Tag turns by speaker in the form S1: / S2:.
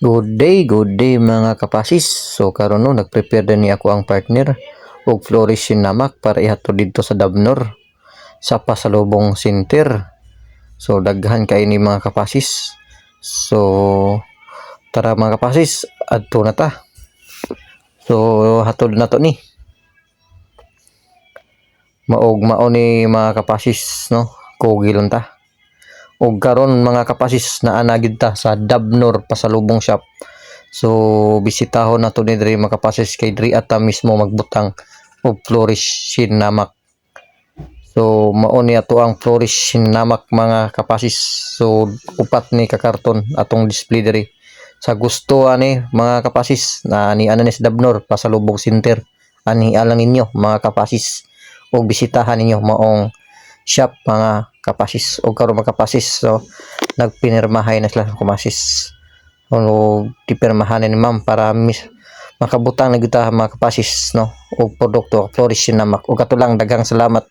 S1: Good day, good day mga kapasis. So karon no nagprepare din ni ako ang partner og flourish namak para ihatod didto sa Dabnor sa pasalubong center. So daghan kay ni mga kapasis. So tara mga kapasis, adto na ta. So hatod na to ni. Maog mao ni mga kapasis no. Kugilon ta. Og karon mga kapasis na gid ta sa Dabnor pasalubong shop. So bisitahon nato ni diri mga kapasis kay diri ata mismo magbutang og flourish sinamak. So mao ni ato ang flourish sinamak mga kapasis. So upat ni ka karton atong display diri. Sa gusto ani mga kapasis na ni ana ni sa Dabnor pasalubong center. Ani alang ninyo mga kapasis og bisitahan ninyo maong shop mga kapasis o karon mga kapasis so nagpinirmahay na sila sa kapasis o dipirmahan ni ma'am para mis makabutang na kita mga kapasis no? Og produkto flourish namak o katulang daghang salamat